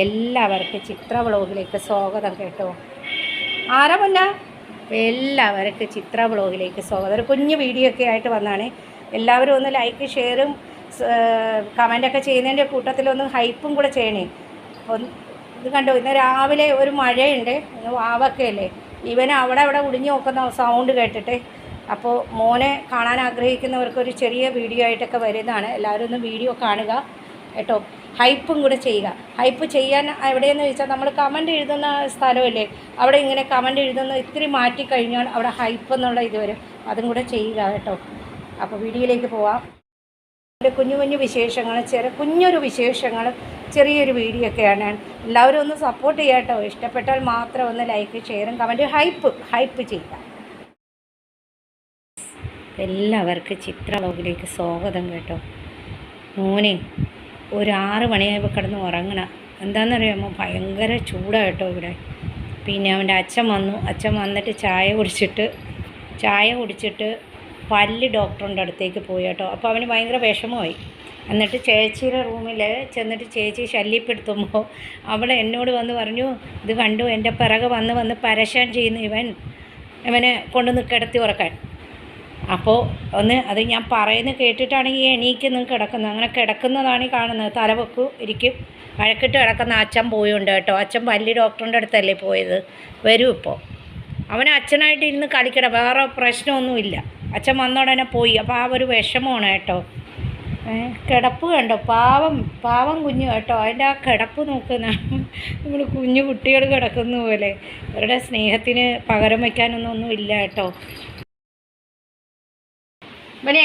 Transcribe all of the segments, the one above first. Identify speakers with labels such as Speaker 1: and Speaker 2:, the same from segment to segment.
Speaker 1: എല്ലാവർക്കും ചിത്ര വ്ളോഗിലേക്ക് സ്വാഗതം കേട്ടോ. ആരാ മുന്ന എല്ലാവർക്കും ചിത്ര വ്ളോഗിലേക്ക് സ്വാഗതം. ഒരു കുഞ്ഞു വീഡിയോ ഒക്കെ ആയിട്ട് വന്നാണ്. എല്ലാവരും ഒന്ന് ലൈക്ക് ഷെയറും കമന്റൊക്കെ ചെയ്യുന്നതിന്റെ കൂട്ടത്തിലൊന്ന് ഹൈപ്പും കൂടെ ചെയ്യണേ. ഇത് കണ്ടോ? ഇന്ന് രാവിലെ ഒരു മഴയുണ്ട്. വാവൊക്കെ അല്ലേ? ഇവൻ അവിടെ അവിടെ ഒടിഞ്ഞു നോക്കുന്ന സൗണ്ട് കേട്ടിട്ട്. അപ്പോൾ മോനെ കാണാൻ ആഗ്രഹിക്കുന്നവർക്ക് ഒരു ചെറിയ വീഡിയോ ആയിട്ടൊക്കെ വരുന്നതാണ്. എല്ലാവരും ഒന്ന് വീഡിയോ കാണുക. കേട്ടോ. ഹൈപ്പും കൂടെ ചെയ്യുക. ഹൈപ്പ് ചെയ്യാൻ എവിടെയെന്ന് ചോദിച്ചാൽ നമ്മൾ കമന്റ് എഴുതുന്ന സ്ഥലമല്ലേ? അവിടെ ഇങ്ങനെ കമന്റ് എഴുതുന്ന ഇത്തിരി മാറ്റി കഴിഞ്ഞാൽ അവിടെ ഹൈപ്പ് എന്നുള്ള ഇത് വരും. അതും കൂടെ ചെയ്യുക കേട്ടോ. അപ്പോൾ വീഡിയോയിലേക്ക് പോവാം. എന്റെ കുഞ്ഞു കുഞ്ഞു വിശേഷങ്ങൾ ചെറിയ കുഞ്ഞൊരു വിശേഷങ്ങൾ ചെറിയൊരു വീഡിയോ ഒക്കെയാണ്. എല്ലാവരും ഒന്ന് സപ്പോർട്ട് ചെയ്യുക കേട്ടോ. ഇഷ്ടപ്പെട്ടാൽ മാത്രം ഒന്ന് ലൈക്ക് ഷെയറും കമന്റ് ഹൈപ്പ് ഹൈപ്പ് ചെയ്യുക. എല്ലാവർക്കും ചിത്ര വ്ലോഗിലേക്ക് സ്വാഗതം കേട്ടോ. മോനെ ഒരു മണിയായപ്പോൾ കിടന്ന് ഉറങ്ങണം. എന്താണെന്നറിയാമോ ഭയങ്കര ചൂടായിട്ടോ ഇവിടെ. പിന്നെ അവന്റെ അച്ഛൻ വന്നു. അച്ഛൻ വന്നിട്ട് ചായ കുടിച്ചിട്ട് ചായ കുടിച്ചിട്ട് പല്ല് ഡോക്ടറിന്റെ അടുത്തേക്ക് പോയി കേട്ടോ. അപ്പോൾ അവന് ഭയങ്കര വിഷമമായി. എന്നിട്ട് ചേച്ചിയുടെ റൂമിൽ ചെന്നിട്ട് ചേച്ചി ശല്യപ്പെടുത്തുമ്പോൾ അവൾ എന്നോട് വന്ന് പറഞ്ഞു ഇത് കണ്ടു എന്റെ പിറകെ വന്ന് വന്ന് പരശാൻ ചെയ്യുന്ന ഇവൻ ഇവനെ കൊണ്ടുവന്ന് കിടത്തി ഉറക്കാൻ. അപ്പോൾ ഒന്ന് അത് ഞാൻ പറയുന്നത് കേട്ടിട്ടാണെങ്കിൽ എണീക്കുന്നു കിടക്കുന്നത്. അങ്ങനെ കിടക്കുന്നതാണ് ഈ കാണുന്നത്. തലവെക്കു ഇരിക്കും. വഴക്കിട്ട് കിടക്കുന്ന അച്ഛൻ പോയുണ്ട് കേട്ടോ. അച്ഛൻ വലിയ ഡോക്ടറിന്റെ അടുത്തല്ലേ പോയത്? വരും ഇപ്പോൾ അവൻ അച്ഛനായിട്ട് ഇരുന്ന് കളിക്കണം വേറെ പ്രശ്നമൊന്നുമില്ല. അച്ഛൻ വന്ന ഉടനെ പോയി. അപ്പോൾ ആ ഒരു വിഷമമാണ് കേട്ടോ. കിടപ്പ് കണ്ടോ? പാവം പാവം കുഞ്ഞു കേട്ടോ. അതിന്റെ ആ കിടപ്പ് നോക്കുന്ന നമ്മൾ കുഞ്ഞു കുട്ടികൾ കിടക്കുന്ന പോലെ. അവരുടെ സ്നേഹത്തിന് പകരം വയ്ക്കാനൊന്നും ഒന്നും ഇല്ല കേട്ടോ. ഇവനെ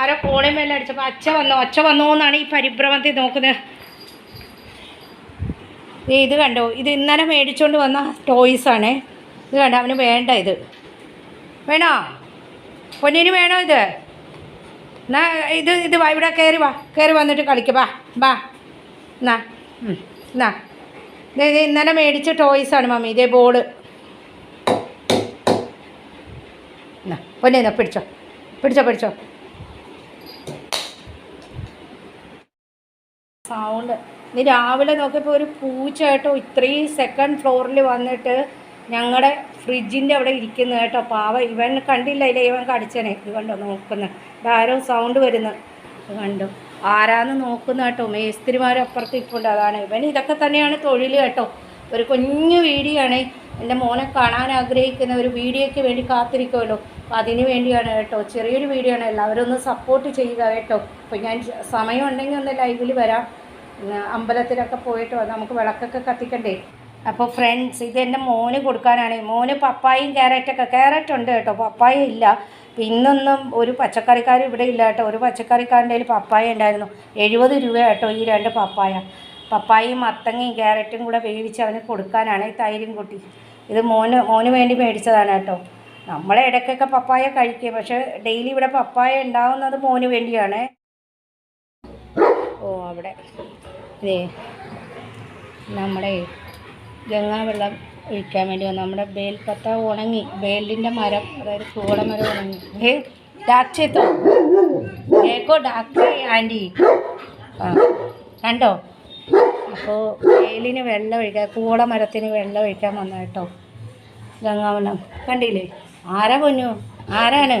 Speaker 1: ആരോ കോണി മേലെ അടിച്ചപ്പോൾ അച്ഛ വന്നോ അച്ഛ വന്നോ എന്നാണ് ഈ പരിഭ്രമത്തിൽ നോക്കുന്നത്. ഇത് കണ്ടോ? ഇത് ഇന്നലെ മേടിച്ചുകൊണ്ട് വന്ന ടോയ്സ് ആണേ. ഇത് കണ്ടോ? അവന് വേണ്ട ഇത്. വേണോ? പൊന്നിന് വേണോ ഇത്? എന്നാ ഇത് ഇത് വാ ഇവിടെ കയറി വാ. കയറി വന്നിട്ട് കളിക്കുക വാ വാ എന്നാ എന്നാ. ഇത് ഇന്നലെ മേടിച്ച ടോയ്സ് ആണ് മമ്മി. ഇതേ ബോൾ എന്നാ പൊന്നെ പിടിച്ചോ. പിടിച്ചോ പിടിച്ചോ. സൗണ്ട് നീ രാവിലെ നോക്കിയപ്പോൾ ഒരു പൂച്ച കേട്ടോ ഇത്രയും സെക്കൻഡ് ഫ്ലോറിൽ വന്നിട്ട് ഞങ്ങളുടെ ഫ്രിഡ്ജിന്റെ അവിടെ ഇരിക്കുന്നു കേട്ടോ. പാവ ഇവൻ കണ്ടില്ല ഇല്ല? ഇവൻ കടിച്ചനെ. കണ്ടോ നോക്കുന്ന. ഇതാരോ സൗണ്ട് വരുന്നു. കണ്ടോ? ആരാന്ന് നോക്കുന്ന കേട്ടോ. മേസ്തിരിമാരപ്പുറത്ത് ഇപ്പുണ്ട് അതാണ്. ഇവൻ ഇതൊക്കെ തന്നെയാണ് തൊഴിൽ കേട്ടോ. ഒരു കുഞ്ഞു വീഡിയോ ആണ്. എന്റെ മോനെ കാണാൻ ആഗ്രഹിക്കുന്ന ഒരു വീഡിയോയ്ക്ക് വേണ്ടി കാത്തിരിക്കുമല്ലോ അപ്പോൾ അതിന് വേണ്ടിയാണ് കേട്ടോ ചെറിയൊരു വീഡിയോ ആണ്. എല്ലാവരും ഒന്ന് സപ്പോർട്ട് ചെയ്യുക കേട്ടോ. അപ്പോൾ ഞാൻ സമയം ഉണ്ടെങ്കിൽ ഒന്ന് ലൈവിൽ വരാം. അമ്പലത്തിലൊക്കെ പോയിട്ട് നമുക്ക് വിളക്കൊക്കെ കത്തിക്കണ്ടേ? അപ്പോൾ ഫ്രണ്ട്സ് ഇത് എന്റെ മോന് കൊടുക്കാനാണ്. മോന് പപ്പായും ക്യാരറ്റൊക്കെ ക്യാരറ്റ് ഉണ്ട് കേട്ടോ. പപ്പായ ഇല്ല. ഇന്നൊന്നും ഒരു പച്ചക്കറിക്കാർ ഇവിടെ ഇല്ല കേട്ടോ. ഒരു പച്ചക്കറിക്കാരന്റെ കയ്യിൽ പപ്പായ ഉണ്ടായിരുന്നു. എഴുപത് രൂപ കേട്ടോ ഈ രണ്ട് പപ്പായ. പപ്പായയും മത്തങ്ങയും ക്യാരറ്റും കൂടെ വേവിച്ച് അവന് കൊടുക്കാനാണ് തൈരും കൂട്ടി. ഇത് മോന് മോന് വേണ്ടി മേടിച്ചതാണ് കേട്ടോ. നമ്മളെ ഇടയ്ക്കൊക്കെ പപ്പായ കഴിക്കുക പക്ഷെ ഡെയിലി ഇവിടെ പപ്പായ ഉണ്ടാവുന്നത് മോന് വേണ്ടിയാണ്. ഓ അവിടെ. ഇതേ നമ്മുടെ ഗംഗാവെള്ളം ഒഴിക്കാൻ വേണ്ടി വന്നു. നമ്മുടെ ബേൽപ്പത്ത ഉണങ്ങി. ബേലിന്റെ മരം അതായത് കൂളമരം ഉണങ്ങി. ഏ ഡാക്ചേത്തോ ഏക്കോ ഡാക്ടർ ആന്റി. ആ കണ്ടോ? അപ്പോൾ വേലിന് വെള്ളം ഒഴിക്കാൻ കൂളമരത്തിന് വെള്ളം ഒഴിക്കാൻ വന്ന കേട്ടോ. ഗംഗാവെള്ളം. കണ്ടില്ലേ? ആരാ പൊന്നു? ആരാണ്?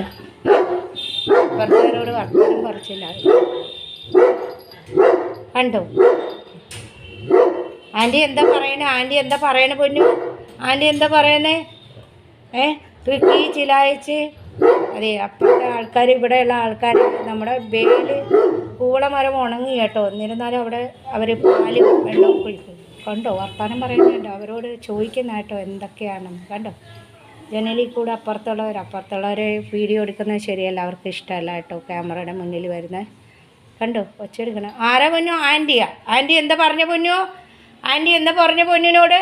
Speaker 1: കുറച്ചുപേരോട് വർത്തമാനം പറിച്ചില്ല കണ്ടോ? ആന്റി എന്താ പറയണേ? ആന്റി എന്താ പറയണേ പൊന്നു? ആന്റി എന്താ പറയണേ? ഏ? റിക്കി ചിലായിച്ച്. അതെ അപ്പോഴത്തെ ആൾക്കാർ ഇവിടെയുള്ള ആൾക്കാർ നമ്മുടെ വേൽ കൂളമരം ഉണങ്ങി കേട്ടോ. എന്നിരുന്നാലും അവിടെ അവർ പാൽ വെള്ളം കുഴിക്കും കണ്ടോ? വർത്താനം പറയുന്നുണ്ടോ. അവരോട് ചോദിക്കുന്ന കേട്ടോ എന്തൊക്കെയാണെന്ന് കണ്ടോ? ജനലിൽ കൂടെ അപ്പുറത്തുള്ളവർ അപ്പുറത്തുള്ളവർ വീഡിയോ എടുക്കുന്നത് ശരിയല്ല. അവർക്ക് ഇഷ്ടമല്ല കേട്ടോ ക്യാമറയുടെ മുന്നിൽ വരുന്നത്. കണ്ടോ? ഒച്ചെടുക്കണം ആരാ പൊന്നു? ആന്റിയാ. ആന്റി എന്താ പറഞ്ഞ പൊന്നു? ആന്റി എന്താ പറഞ്ഞ പൊന്നിനോട്?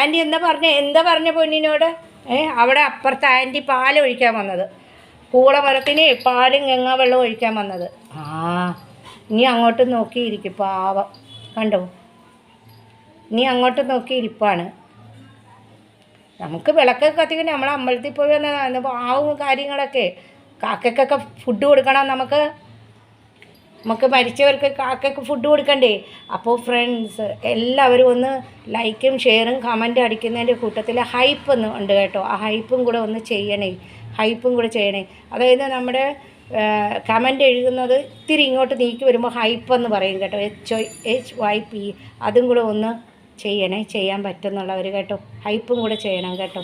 Speaker 1: ആന്റി എന്താ പറഞ്ഞ എന്താ പറഞ്ഞ പൊന്നിനോട്? ഏ അവിടെ അപ്പുറത്ത് ആന്റി പാൽ ഒഴിക്കാൻ വന്നത്. കൂളമരത്തിന് പാലും ഗംഗാ വെള്ളം ഒഴിക്കാൻ വന്നത്. ആ ഇനി അങ്ങോട്ട് നോക്കിയിരിക്കും പാവം. കണ്ടോ? ഇനി അങ്ങോട്ട് നോക്കിയിരിപ്പാണ്. നമുക്ക് വിളക്കൊക്കെ കത്തിക്കണേ നമ്മൾ അമ്പലത്തിൽ പോയി വന്ന ആ കാര്യങ്ങളൊക്കെ. കാക്കക്കൊക്കെ ഫുഡ് കൊടുക്കണം നമുക്ക്. നമുക്ക് മരിച്ചവർക്ക് കാക്കയ്ക്ക് ഫുഡ് കൊടുക്കണ്ടേ? അപ്പോൾ ഫ്രണ്ട്സ് എല്ലാവരും ഒന്ന് ലൈക്കും ഷെയറും കമന്റും അടിക്കുന്നതിന്റെ കൂട്ടത്തിൽ ഹൈപ്പ് ഒന്ന് ഉണ്ട് കേട്ടോ. ആ ഹൈപ്പും കൂടെ ഒന്ന് ചെയ്യണേ. ഹൈപ്പും കൂടെ ചെയ്യണേ. അതായത് നമ്മുടെ കമന്റ് എഴുതുന്നത് ഇത്തിരി ഇങ്ങോട്ട് നീക്കി വരുമ്പോൾ ഹൈപ്പ് എന്ന് പറയും കേട്ടോ. എച്ച് എച്ച് വൈ പി അതും കൂടെ ഒന്ന് ചെയ്യണേ ചെയ്യാൻ പറ്റുന്നുള്ളവർ കേട്ടോ. ഹൈപ്പും കൂടെ ചെയ്യണം കേട്ടോ.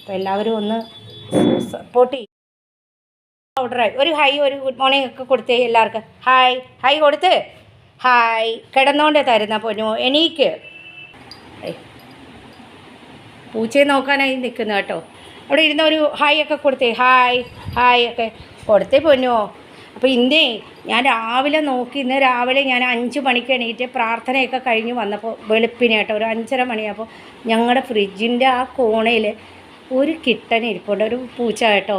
Speaker 1: അപ്പോൾ എല്ലാവരും ഒന്ന് സപ്പോർട്ട് ചെയ്യും. ഒരു ഹൈ ഒരു ഗുഡ് മോർണിംഗ് ഒക്കെ കൊടുത്തേ എല്ലാവർക്കും. ഹായ് ഹൈ കൊടുത്ത്. ഹായ് കിടന്നോണ്ടേ തരുന്ന പൊന്നു എനിക്ക്. പൂച്ചയെ നോക്കാനായി നിൽക്കുന്നു കേട്ടോ. അവിടെ ഇരുന്ന ഒരു ഹായ് ഒക്കെ കൊടുത്തേ. ഹായ് ഹായ് ഒക്കെ കൊടുത്തേ പൊന്നോ. അപ്പോൾ ഇന്നേ ഞാൻ രാവിലെ നോക്കി ഇന്ന് രാവിലെ ഞാൻ അഞ്ച് മണിക്ക് എണീറ്റ് പ്രാർത്ഥനയൊക്കെ കഴിഞ്ഞ് വന്നപ്പോൾ വെളുപ്പിന് ഒരു അഞ്ചര മണിയായപ്പോൾ ഞങ്ങളുടെ ഫ്രിഡ്ജിന്റെ ആ കോണയിൽ ഒരു കിട്ടൻ ഇരിപ്പുണ്ട് ഒരു പൂച്ച കേട്ടോ.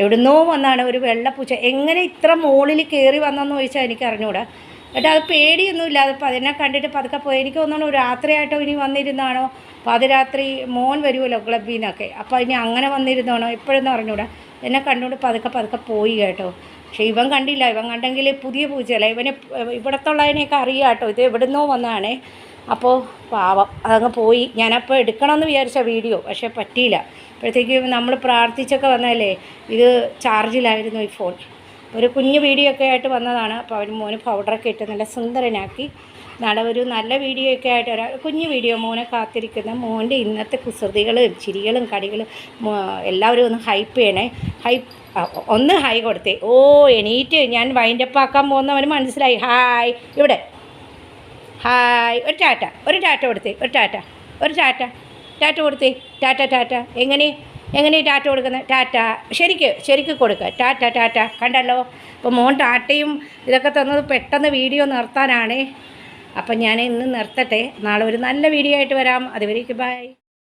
Speaker 1: എവിടുന്നോ വന്നാണ് ഒരു വെള്ളപ്പൂച്ച. എങ്ങനെ ഇത്ര മുകളിൽ കയറി വന്നെന്ന് ചോദിച്ചാൽ എനിക്ക് അറിഞ്ഞൂടാ എന്നിട്ട് അത് പേടിയൊന്നുമില്ല അതിപ്പോൾ അതിനെ കണ്ടിട്ട് പതുക്കെ പോയി. എനിക്ക് തോന്നുന്നു രാത്രിയായിട്ടോ ഇനി വന്നിരുന്നാണോ? പാതിരാത്രി മോൻ വരുമല്ലോ ക്ലബ്ബിൽ നിന്നൊക്കെ അപ്പോൾ ഇനി അങ്ങനെ വന്നിരുന്നാണോ? എപ്പോഴൊന്നും അറിഞ്ഞൂടാ. എന്നെ കണ്ടുകൊണ്ട് പതുക്കെ പതുക്കെ പോയി കേട്ടോ. പക്ഷേ ഇവൻ കണ്ടില്ല. ഇവൻ കണ്ടെങ്കിൽ പുതിയ പൂച്ചയല്ല ഇവനെ ഇവിടത്തുള്ളതിനെയൊക്കെ അറിയാം കേട്ടോ. ഇത് എവിടുന്നോ വന്നതാണേ. അപ്പോൾ പാവം അതങ്ങ് പോയി. ഞാനപ്പോൾ എടുക്കണമെന്ന് വിചാരിച്ച വീഡിയോ പക്ഷേ പറ്റിയില്ല. അപ്പോഴത്തേക്ക് നമ്മൾ പ്രാർത്ഥിച്ചൊക്കെ വന്നതല്ലേ? ഇത് ചാർജിലായിരുന്നു ഈ ഫോൺ. ഒരു കുഞ്ഞു വീഡിയോ ഒക്കെ ആയിട്ട് വന്നതാണ്. അപ്പോൾ അവന് മോന് പൗഡറൊക്കെ ഇട്ട് നല്ല സുന്ദരനാക്കി. നാളെ ഒരു നല്ല വീഡിയോ ഒക്കെ ആയിട്ട് ഒരു കുഞ്ഞു വീഡിയോ മോനെ കാത്തിരിക്കുന്ന മോന്റെ ഇന്നത്തെ കുസൃതികളും ചിരികളും കടികളും എല്ലാവരും ഒന്ന് ഹൈപ്പ് ചെയ്യണേ. ഹൈപ്പ് ഒന്ന് ഹൈ കൊടുത്തേ. ഓ എണീറ്റ് ഞാൻ വൈൻഡപ്പ് ആക്കാൻ പോകുന്നവന് മനസ്സിലായി. ഹായ് ഇവിടെ. ഹായ് ഒരു ടാറ്റ ഒരു ടാറ്റ കൊടുത്തേ ഒരു ടാറ്റ ഒരു ടാറ്റ ടാറ്റ കൊടുത്തേ. ടാറ്റ ടാറ്റ എങ്ങനെ എങ്ങനെ ടാറ്റ കൊടുക്കുന്നത് ടാറ്റ ശരിക്ക് ശരിക്ക് കൊടുക്കുക ടാറ്റ ടാറ്റ കണ്ടല്ലോ? അപ്പോൾ മോൻ ടാറ്റയും ഇതൊക്കെ തന്നത് പെട്ടെന്ന് വീഡിയോ നിർത്താനാണേ. അപ്പം ഞാൻ ഇന്ന് നിർത്തട്ടെ. നാളെ ഒരു നല്ല വീഡിയോ ആയിട്ട് വരാം. അതുവരേക്ക് ബൈ